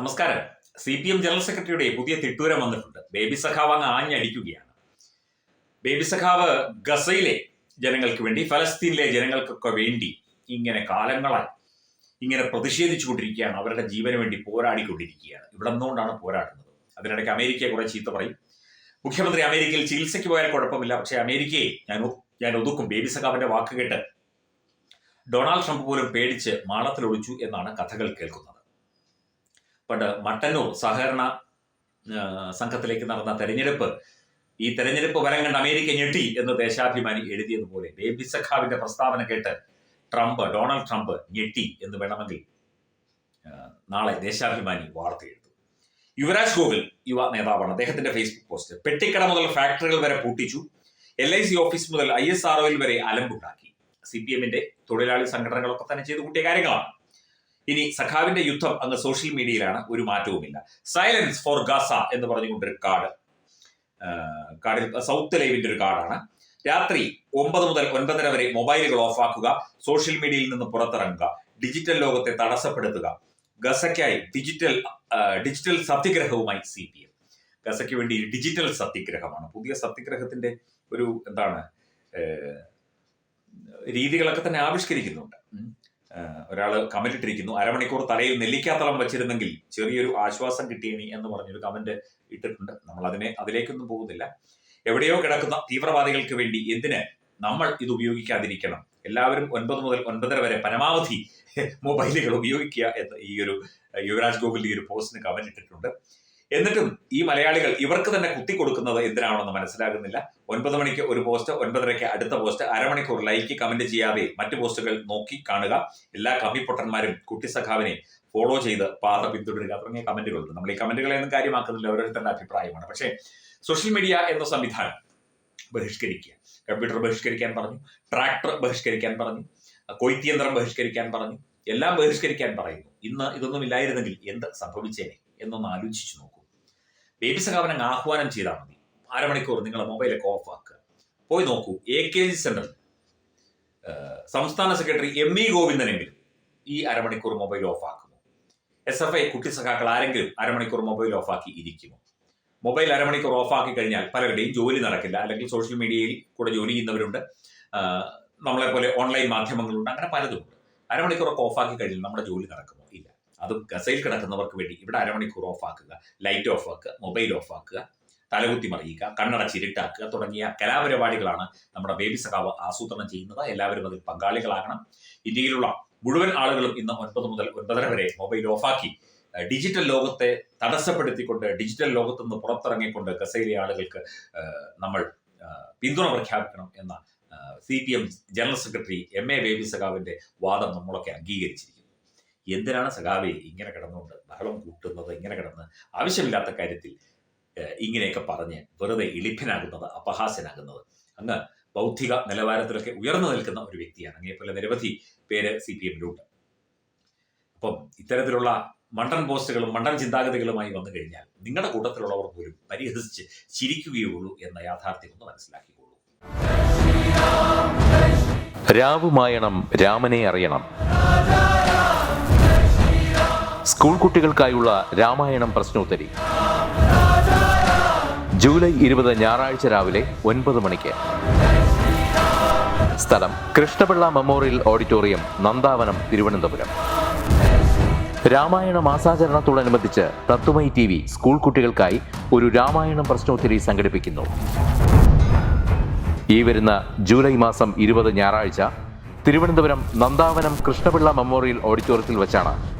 നമസ്കാരം. C P M general സെക്രട്ടറിയുടെ പുതിയ തിട്ടൂരം വന്നിട്ടുണ്ട്. ബേബി സഖാവ് അങ്ങ് ആഞ്ഞടിക്കുകയാണ്. ബേബി സഖാവ് ഗസയിലെ ജനങ്ങൾക്ക് വേണ്ടി ഫലസ്തീനിലെ ജനങ്ങൾക്കൊക്കെ വേണ്ടി ഇങ്ങനെ കാലങ്ങളായി ഇങ്ങനെ പ്രതിഷേധിച്ചുകൊണ്ടിരിക്കുകയാണ്. അവരുടെ ജീവന് വേണ്ടി പോരാടിക്കൊണ്ടിരിക്കുകയാണ്. ഇവിടെ നിന്നുകൊണ്ടാണ് പോരാടുന്നത്. അതിനിടയ്ക്ക് അമേരിക്കയെ കുറെ ചീത്ത പറയും. മുഖ്യമന്ത്രി അമേരിക്കയിൽ ചികിത്സയ്ക്ക് പോയാൽ കുഴപ്പമില്ല. പക്ഷേ അമേരിക്കയെ ഞാൻ ഞാൻ ഒതുക്കും. ബേബി സഖാവിന്റെ വാക്ക് കേട്ട് ഡൊണാൾഡ് ട്രംപ് പോലും പേടിച്ച് മാളത്തിൽ ഒളിച്ചു എന്നാണ് കഥകൾ കേൾക്കുന്നത്. പണ്ട് മട്ടന്നൂർ സഹകരണ സംഘത്തിലേക്ക് നടന്ന തെരഞ്ഞെടുപ്പ്. ഈ തെരഞ്ഞെടുപ്പ് വരം കണ്ട് അമേരിക്ക ഞെട്ടി എന്ന് ദേശാഭിമാനി എഴുതിയതുപോലെ ബേബി സഖാവിന്റെ പ്രസ്താവന കേട്ട് ട്രംപ് ഡൊണാൾഡ് ട്രംപ് ഞെട്ടി എന്ന് വേണമെങ്കിൽ നാളെ ദേശാഭിമാനി വാർത്ത എഴുതും. യുവരാജ് ഗോകുൽ യുവ നേതാവാണ്. അദ്ദേഹത്തിന്റെ ഫേസ്ബുക്ക് പോസ്റ്റ് പെട്ടിക്കട മുതൽ ഫാക്ടറികൾ വരെ പൂട്ടിച്ചു. എൽ ഐ സി ഓഫീസ് മുതൽ ഐ എസ് ആർ വരെ അലമ്പുണ്ടാക്കി. സി പി എമ്മിന്റെ തൊഴിലാളി സംഘടനകളൊക്കെ തന്നെ ചെയ്തു കൂട്ടിയ കാര്യങ്ങളാണ്. ഇനി സഖാവിന്റെ യുദ്ധം അങ്ങ് സോഷ്യൽ മീഡിയയിലാണ് ഒരു മാറ്റവുമില്ല. സൈലൻസ് ഫോർ ഗസ എന്ന് പറഞ്ഞുകൊണ്ടൊരു കാർഡ് കാർഡിൽ സൗത്ത് ലൈവിന്റെ ഒരു കാർഡാണ് രാത്രി ഒമ്പത് മുതൽ ഒൻപതര വരെ മൊബൈലുകൾ ഓഫാക്കുക സോഷ്യൽ മീഡിയയിൽ നിന്ന് പുറത്തിറങ്ങുക ഡിജിറ്റൽ ലോകത്തെ തടസ്സപ്പെടുത്തുക. ഗസയ്ക്കായി ഡിജിറ്റൽ ഡിജിറ്റൽ സത്യഗ്രഹവുമായി സി പി എം ഗസയ്ക്ക് വേണ്ടി ഡിജിറ്റൽ സത്യഗ്രഹമാണ്. പുതിയ സത്യഗ്രഹത്തിന്റെ ഒരു എന്താണ് രീതികളൊക്കെ തന്നെ ആവിഷ്കരിക്കുന്നുണ്ട്. ഉം. കമന്റിട്ടിരിക്കുന്നു. അരമണിക്കൂർ തലയിൽ നെല്ലിക്കാത്തളം വെച്ചിരുന്നെങ്കിൽ ചെറിയൊരു ആശ്വാസം കിട്ടിയേനി എന്ന് പറഞ്ഞൊരു കമന്റ് ഇട്ടിട്ടുണ്ട്. നമ്മൾ അതിനെ അതിലേക്കൊന്നും പോകുന്നില്ല. എവിടെയോ കിടക്കുന്ന തീവ്രവാദികൾക്ക് വേണ്ടി എന്തിന് നമ്മൾ ഇത് ഉപയോഗിക്കാതിരിക്കണം? എല്ലാവരും ഒൻപത് മുതൽ ഒൻപതര വരെ പരമാവധി മൊബൈലുകൾ ഉപയോഗിക്കുക എന്ന് ഈ ഒരു യുവരാജ് ഗോകുൽ ഈ ഒരു പോസ്റ്റിന് കമന്റ് ഇട്ടിട്ടുണ്ട്. എന്നിട്ടും ഈ മലയാളികൾ ഇവർക്ക് തന്നെ കുത്തി കൊടുക്കുന്നത് എന്തിനാണെന്ന് മനസ്സിലാകുന്നില്ല. ഒൻപത് മണിക്ക് ഒരു പോസ്റ്റ് ഒൻപതരയ്ക്ക് അടുത്ത പോസ്റ്റ് അരമണിക്കൂർ ലൈക്ക് കമന്റ് ചെയ്യാതെ മറ്റു പോസ്റ്റുകൾ നോക്കി കാണുക. എല്ലാ കമ്മിപ്പൊട്ടന്മാരും കുട്ടി സഖാവിനെ ഫോളോ ചെയ്ത് പാത പിന്തുടരുക. തുടങ്ങിയ കമന്റുകളുണ്ട്. നമ്മൾ ഈ കമന്റുകളെ ഒന്നും കാര്യമാക്കുന്നില്ല. ഓരോരുത്തരുടെ അഭിപ്രായമാണ്. പക്ഷേ സോഷ്യൽ മീഡിയ എന്ന സംവിധാനം ബഹിഷ്കരിക്കുക. കമ്പ്യൂട്ടർ ബഹിഷ്കരിക്കാൻ പറഞ്ഞു ട്രാക്ടർ ബഹിഷ്കരിക്കാൻ പറഞ്ഞു കൊയ്ത്തിയന്ത്രം ബഹിഷ്കരിക്കാൻ പറഞ്ഞു എല്ലാം ബഹിഷ്കരിക്കാൻ പറയുന്നു. ഇന്ന് ഇതൊന്നും ഇല്ലായിരുന്നെങ്കിൽ എന്ത് സംഭവിച്ചേനെ എന്നൊന്ന് ആലോചിച്ചു നോക്കൂ. ബേബി അങ്ങ് ആഹ്വാനം ചെയ്താൽ മതി. അരമണിക്കൂർ നിങ്ങളുടെ മൊബൈലൊക്കെ ഓഫ് ആക്കുക പോയി നോക്കൂ എ കെ ജി സെന്റർ സംസ്ഥാന സെക്രട്ടറി എം ഇ ഗോവിന്ദനെങ്കിലും ഈ അരമണിക്കൂർ മൊബൈൽ ഓഫ് ആക്കുമോ എസ് എഫ് ഐ കുട്ടി സഖാക്കൾ ആരെങ്കിലും അരമണിക്കൂർ മൊബൈൽ ഓഫ് ആക്കി ഇരിക്കുമോ? മൊബൈൽ അരമണിക്കൂർ ആക്കി കഴിഞ്ഞാൽ പലരുടെയും ജോലി നടക്കില്ല. അല്ലെങ്കിൽ സോഷ്യൽ മീഡിയയിൽ കൂടെ ജോലി ചെയ്യുന്നവരുണ്ട്. നമ്മളെപ്പോലെ നമ്മളെ പോലെ ഓൺലൈൻ മാധ്യമങ്ങളുണ്ട്. അങ്ങനെ പലതുമുണ്ട്. അരമണിക്കൂറൊക്കെ ഓഫ് ആക്കി കഴിഞ്ഞാൽ നമ്മുടെ ജോലി നടക്കുമോ? ഇല്ല. അതും ഗസയിൽ കിടക്കുന്നവർക്ക് വേണ്ടി ഇവിടെ അരമണിക്കൂർ ആക്കുക ലൈറ്റ് ഓഫ് ആക്കുക മൊബൈൽ ഓഫ് ആക്കുക തലകുത്തി മറിയുക കണ്ണടച്ച് ഇരുട്ടാക്കുക തുടങ്ങിയ കലാപരിപാടികളാണ് നമ്മുടെ ബേബി സഖാവ് ആസൂത്രണം ചെയ്യുന്നത്. എല്ലാവരും അതിൽ പങ്കാളികളാകണം. ഇന്ത്യയിലുള്ള മുഴുവൻ ആളുകളും ഇന്ന് ഒൻപത് മുതൽ ഒൻപതര വരെ മൊബൈൽ ഓഫാക്കി ഡിജിറ്റൽ ലോകത്തെ തടസ്സപ്പെടുത്തിക്കൊണ്ട് ഡിജിറ്റൽ ലോകത്തു നിന്ന് പുറത്തിറങ്ങിക്കൊണ്ട് ഗസയിലെ ആളുകൾക്ക് നമ്മൾ പിന്തുണ പ്രഖ്യാപിക്കണം എന്ന C P M general secretary M A Baby സഖാവിന്റെ വാദം നമ്മളൊക്കെ അംഗീകരിച്ചിരിക്കുന്നു. എന്തിനാണ് സഖാവേ ഇങ്ങനെ കിടന്നുകൊണ്ട് ബഹളം കൂട്ടുന്നത് ഇങ്ങനെ കിടന്ന് ആവശ്യമില്ലാത്ത കാര്യത്തിൽ ഇങ്ങനെയൊക്കെ പറഞ്ഞ് വെറുതെ ഇളിപ്പിനാകുന്നത് അപഹാസ്യനാകുന്നത്. അങ്ങ് ബൗദ്ധിക നിലവാരത്തിലൊക്കെ ഉയർന്നു നിൽക്കുന്ന ഒരു വ്യക്തിയാണ്. അങ്ങേപോലെ നിരവധി പേര് സി പി എമ്മിലുണ്ട്. അപ്പം ഇത്തരത്തിലുള്ള മണ്ടൻ പോസ്റ്റുകളും മണ്ടൻ ചിന്താഗതികളുമായി വന്നു കഴിഞ്ഞാൽ നിങ്ങളുടെ കൂട്ടത്തിലുള്ളവർ പോലും പരിഹസിച്ച് ചിരിക്കുകയുള്ളൂ എന്ന യാഥാർത്ഥ്യം ഒന്ന് മനസ്സിലാക്കിക്കൊള്ളൂ രാവുമായണം രാമനെ അറിയണം. സ്കൂൾ കുട്ടികൾക്കായുള്ള രാമായണം പ്രശ്നോത്തരി. ജൂലൈ ഇരുപത് ഞായറാഴ്ച രാവിലെ ഒൻപത് മണിക്ക്. സ്ഥലം കൃഷ്ണപിള്ള മെമ്മോറിയൽ ഓഡിറ്റോറിയം നന്ദാവനം തിരുവനന്തപുരം. രാമായണ മാസാചരണത്തോടനുബന്ധിച്ച് തത്വമൈ ടി വി സ്കൂൾ കുട്ടികൾക്കായി ഒരു രാമായണം പ്രശ്നോത്തരി സംഘടിപ്പിക്കുന്നു. ഈ വരുന്ന ജൂലൈ മാസം ഇരുപത് ഞായറാഴ്ച തിരുവനന്തപുരം നന്ദാവനം കൃഷ്ണപിള്ള മെമ്മോറിയൽ ഓഡിറ്റോറിയത്തിൽ വെച്ചാണ്